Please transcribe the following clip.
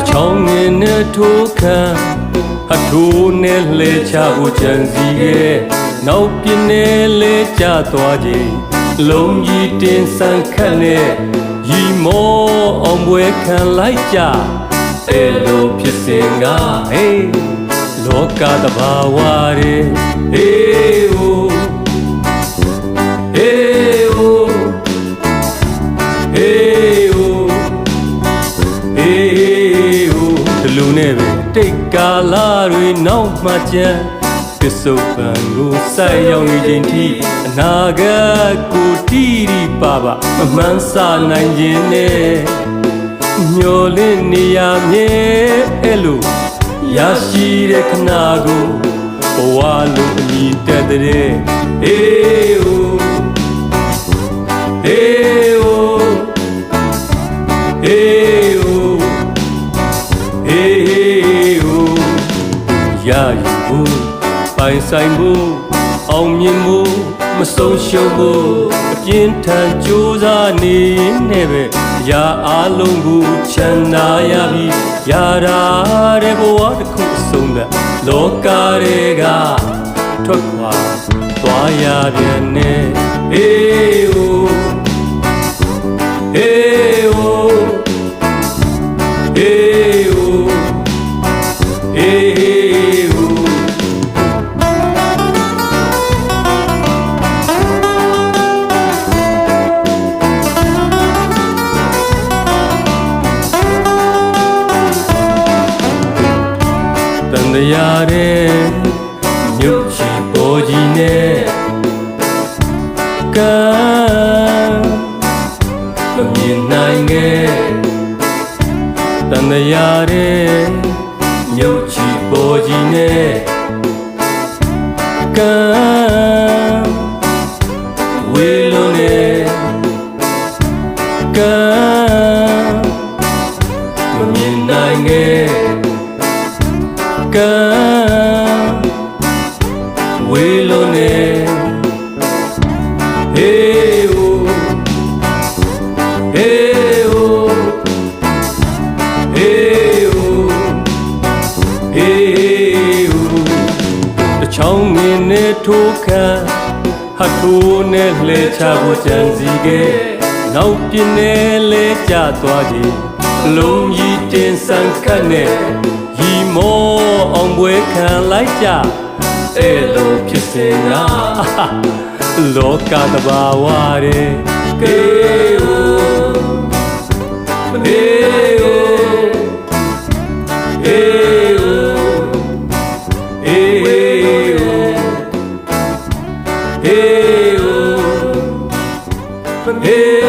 တချောင်းငင်နဲ့ထိုးခံအထိုးနဲ့လဲချဖို့ကြံစီရဲ့နောက်ပြင်းနဲ့လဲကျသွားခြင်းလုံးကြီးတင်ဆန်းခတ်နဲ့ရီမောအောင်ပွဲခံလိုက်ကြအဲလိုဖြစ်စဉ်ကဟေးလောကတဘာဝရဲ့ဟေးဟို လူနဲ့ပဲတိတ်ကာလာတွေနောက်မှကျန်ပစ္စုပန်ကိုစိုက်ရောက်နေခြင်းထိအနာဂတ်ကိုတီးရီပါပါမမှန်းဆနိုင်ခြင်းနဲ့မျောလင့်နေရမြဲအဲ့လိုရရှိတဲ့ခဏကိုဘဝလိုအညီတက်တဲ့အေးဟိုအေးဟိုအေး ရာယူဖို့ပိုင်ဆိုင်ဖို့အောင်မြင်ဖို့မဆုံးရှုံးဖို့အပြင်းထန်ကြိုးစားနေနဲ့ပဲရာအလုံးကိုချမ်းသာရပြီးရာရာတဲ့ဘဝတစ်ခုအဆုံးသတ်လောကတွေကထွက်ခွာသွားရပြန်နဲ့အေးဟိုအေး ရားတဲ့မြုပ်ချီပေါ်ကြီးနဲ့ကံမမြင်နိုင်ခဲ့တန်တရားတဲ့မြုပ်ချီပေါ်ကြီးနဲ့ကံ ကံဝေလုံးနေဟေးဟိုဟေးဟိုဟေးဟိုဟေးဟိုတချောင်းငင်နဲ့ထိုးခံဟတ်ထိုးနဲ့လဲချဖို့ကြံစီခဲ့နောက်ပြင်းနဲ့လဲကျသွားခြင်းလုံးကြီးတင်ဆန်းခတ်နဲ့ရီမော ဝေခံလိုက်ကြအဲလိုဖြစ်စေတာလောကတဘာဝရဲကေဝမနေဝအေဝအေဝအေဝမနေ